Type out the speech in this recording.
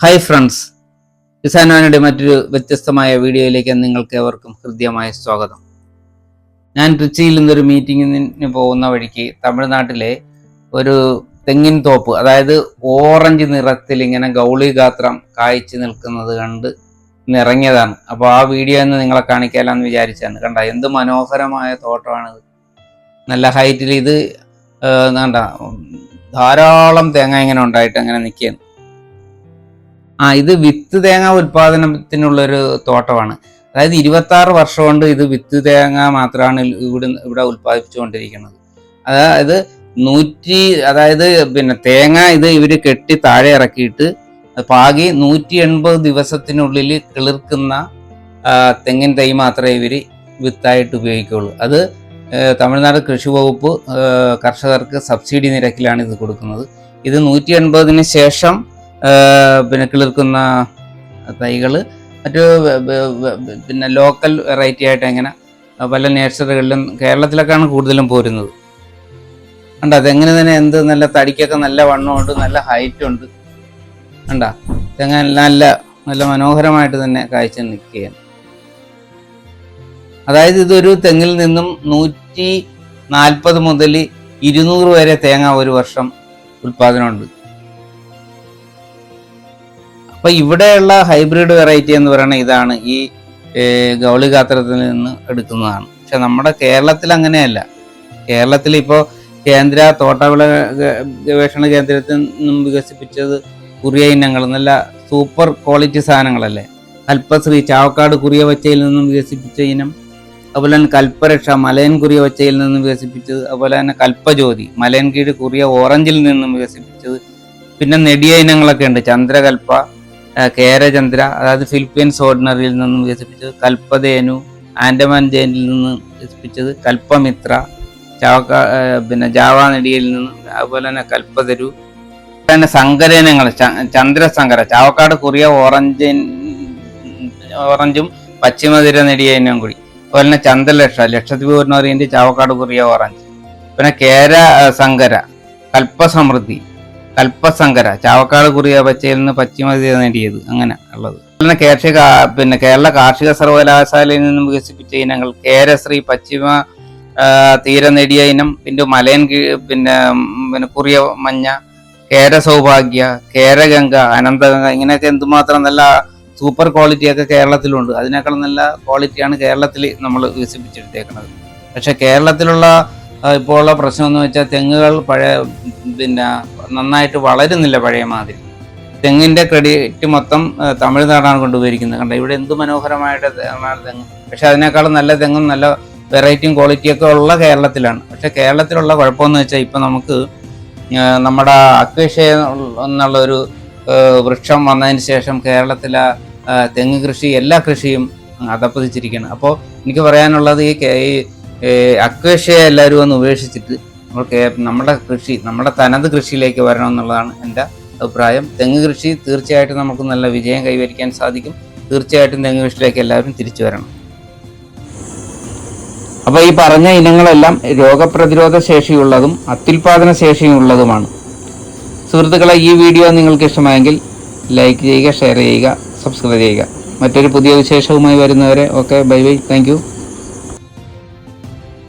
Hi friends കിസാനാനയുടെ മറ്റൊരു വ്യത്യസ്തമായ വീഡിയോയിലേക്ക് നിങ്ങൾക്ക് ഏവർക്കും ഹൃദ്യമായ സ്വാഗതം. ഞാൻ ട്രിച്ചിയിൽ നിന്നൊരു മീറ്റിങ്ങിന് പോകുന്ന വഴിക്ക് തമിഴ്നാട്ടിലെ ഒരു തെങ്ങിൻ തോപ്പ് അതായത് ഓറഞ്ച് നിറത്തിൽ ഇങ്ങനെ ഗൗളി ഗാത്രം കായ്ച്ചു നിൽക്കുന്നത് കണ്ട് നിറങ്ങിയതാണ് അപ്പോൾ ആ വീഡിയോ ഒന്ന് നിങ്ങളെ കാണിക്കാമെന്ന് വിചാരിച്ചാണ്. കണ്ട എന്ത് മനോഹരമായ തോട്ടമാണിത് നല്ല ഹൈറ്റിൽ ഇത് കണ്ട ധാരാളം തേങ്ങ ഇങ്ങനെ ഉണ്ടായിട്ട് അങ്ങനെ നിൽക്കുകയാണ്. ആ ഇത് വിത്ത് തേങ്ങ ഉൽപാദനത്തിനുള്ളൊരു തോട്ടമാണ്. അതായത് ഇരുപത്തി ആറ് വർഷം കൊണ്ട് ഇത് വിത്ത് തേങ്ങ മാത്രമാണ് ഇവിടെ ഇവിടെ ഉൽപ്പാദിപ്പിച്ചുകൊണ്ടിരിക്കുന്നത് അതായത് നൂറ്റി അതായത് പിന്നെ തേങ്ങ ഇത് ഇവർ കെട്ടി താഴെ ഇറക്കിയിട്ട് പാകി നൂറ്റി എൺപത് ദിവസത്തിനുള്ളിൽ കിളിർക്കുന്ന തെങ്ങിൻ തൈ മാത്രമേ ഇവർ വിത്തായിട്ട് ഉപയോഗിക്കുകയുള്ളൂ. അത് തമിഴ്നാട് കൃഷി വകുപ്പ് കർഷകർക്ക് സബ്സിഡി നിരക്കിലാണ് ഇത് കൊടുക്കുന്നത്. ഇത് നൂറ്റി എൺപതിന് ശേഷം പിന്നെ കിളിർക്കുന്ന തൈകൾ മറ്റു പിന്നെ ലോക്കൽ വെറൈറ്റി ആയിട്ട് എങ്ങനെ പല നേഴ്സറികളിലും കേരളത്തിലൊക്കെയാണ് കൂടുതലും പോരുന്നത്. കണ്ട അതെങ്ങനെ തന്നെ എന്ത് നല്ല തടിക്കൊക്കെ നല്ല വണ്ണമുണ്ട് നല്ല ഹൈറ്റ് ഉണ്ട്. കണ്ട തെങ്ങ നല്ല നല്ല മനോഹരമായിട്ട് തന്നെ കാഴ്ച നിൽക്കുകയാണ്. അതായത് ഇതൊരു തെങ്ങിൽ നിന്നും നൂറ്റി നാൽപ്പത് മുതൽ ഇരുന്നൂറ് വരെ തേങ്ങ ഒരു വർഷം ഉൽപാദനമുണ്ട് അപ്പൊ ഇവിടെയുള്ള ഹൈബ്രിഡ് വെറൈറ്റി എന്ന് പറയുന്നത് ഇതാണ്. ഈ ഗൗളി ഗാത്രത്തിൽ നിന്ന് എടുക്കുന്നതാണ്. പക്ഷെ നമ്മുടെ കേരളത്തിൽ അങ്ങനെയല്ല. കേരളത്തിൽ ഇപ്പോൾ കേന്ദ്ര തോട്ടവിള ഗവേഷണ കേന്ദ്രത്തിൽ നിന്നും വികസിപ്പിച്ചത് കുറിയ ഇനങ്ങൾ. നല്ല സൂപ്പർ ക്വാളിറ്റി സാധനങ്ങളല്ലേ? കൽപ്പശ്രീ ചാവക്കാട് കുറിയ വച്ചയിൽ നിന്നും വികസിപ്പിച്ച ഇനം. അതുപോലെ തന്നെ കൽപ്പരക്ഷ മലയൻ കുറിയ വച്ചയിൽ നിന്നും വികസിപ്പിച്ചത്. അതുപോലെ തന്നെ കൽപ്പജ്യോതി മലയൻ കീഴ് കുറിയ ഓറഞ്ചിൽ നിന്നും വികസിപ്പിച്ചത്. പിന്നെ നെടിയ ഇനങ്ങളൊക്കെ ഉണ്ട്. ചന്ദ്രകൽപ്പ കേരചന്ദ്ര അതായത് ഫിലിപ്പീൻസ് ഓർഡിനറിയിൽ നിന്നും വികസിപ്പിച്ചത് കൽപ്പതേനു ആൻഡമാൻ ജെയിനിൽ നിന്നും വികസിപ്പിച്ചത് കൽപ്പമിത്ര ചാവക്ക പിന്നെ ജാവാ നെടിയിൽ നിന്നും അതുപോലെ തന്നെ കൽപ്പതരു പിന്നെ സങ്കരേനങ്ങൾ ചന്ദ്രസങ്കര ചാവക്കാട് കുറിയ ഓറഞ്ചിൻ ഓറഞ്ചും പശ്ചിമതിര നെടിയ ഇനം കൂടി. അതുപോലെ തന്നെ ചന്ദ്രലക്ഷ ലക്ഷദ്വീപ് ഓർഡിനറിയന്റ് ചാവക്കാട് കുറിയ ഓറഞ്ച്. പിന്നെ കേര സങ്കര കൽപ്പസമൃദ്ധി. കൽപ്പസങ്കര ചാവക്കാട് കുറിയ പച്ചയിൽ നിന്ന് പശ്ചിമ നേടിയത് അങ്ങനെ ഉള്ളത്. പിന്നെ കാർഷിക പിന്നെ കേരള കാർഷിക സർവകലാശാലയിൽ നിന്നും വികസിപ്പിച്ച ഇനങ്ങൾ കേരശ്രീ പശ്ചിമ തീരം നേടിയ ഇനം പിന്നെ മലയൻ പിന്നെ പിന്നെ കുറിയ മഞ്ഞ കേര സൗഭാഗ്യ കേരഗംഗ അനന്തഗംഗ ഇങ്ങനെയൊക്കെ എന്തുമാത്രം നല്ല സൂപ്പർ ക്വാളിറ്റി ഒക്കെ കേരളത്തിലുണ്ട്. അതിനേക്കാൾ നല്ല ക്വാളിറ്റിയാണ് കേരളത്തിൽ നമ്മൾ വികസിപ്പിച്ചെടുത്തേക്കുന്നത് പക്ഷെ കേരളത്തിലുള്ള ഇപ്പോൾ ഉള്ള പ്രശ്നം എന്ന് വെച്ചാൽ തെങ്ങുകൾ പഴയ പിന്നെ നന്നായിട്ട് വളരുന്നില്ല പഴയ മാതിരി. തെങ്ങിന്റെ ക്രെഡിറ്റ് മൊത്തം തമിഴ്നാടാണ് കൊണ്ടുപോയിരിക്കുന്നത് കണ്ട ഇവിടെ എന്ത് മനോഹരമായിട്ട് തെങ്ങ്. പക്ഷെ അതിനേക്കാളും നല്ല തെങ്ങും നല്ല വെറൈറ്റിയും ക്വാളിറ്റിയൊക്കെ ഉള്ള കേരളത്തിലാണ്. പക്ഷെ കേരളത്തിലുള്ള കുഴപ്പമെന്ന് വെച്ചാൽ ഇപ്പം നമുക്ക് നമ്മുടെ അക്വേഷ്യ എന്നുള്ള ഒരു വൃക്ഷം വന്നതിന് ശേഷം കേരളത്തിലെ തെങ്ങ് കൃഷി എല്ലാ കൃഷിയും അതപ്പതിച്ചിരിക്കുകയാണ്. അപ്പോൾ എനിക്ക് പറയാനുള്ളത് ഈ അക്വേഷ്യ എല്ലാവരും ഒന്ന് ഉപേക്ഷിച്ചിട്ട് നമ്മൾ നമ്മുടെ കൃഷി നമ്മുടെ തനത് കൃഷിയിലേക്ക് വരണം എന്നുള്ളതാണ് എന്റെ അഭിപ്രായം. തെങ്ങ് കൃഷി തീർച്ചയായിട്ടും നമുക്ക് നല്ല വിജയം കൈവരിക്കാൻ സാധിക്കും. തീർച്ചയായിട്ടും തെങ്ങ് കൃഷിയിലേക്ക് എല്ലാവരും തിരിച്ചു വരണം. അപ്പോൾ ഈ പറഞ്ഞ ഇനങ്ങളെല്ലാം രോഗപ്രതിരോധ ശേഷിയുള്ളതും അത്യുൽപാദന ശേഷിയുള്ളതുമാണ്. സുഹൃത്തുക്കളെ ഈ വീഡിയോ നിങ്ങൾക്ക് ഇഷ്ടമായെങ്കിൽ ലൈക്ക് ചെയ്യുക ഷെയർ ചെയ്യുക സബ്സ്ക്രൈബ് ചെയ്യുക. മറ്റൊരു പുതിയ വിശേഷവുമായി വരുന്നവരെ ഓക്കെ ബൈ ബൈ താങ്ക്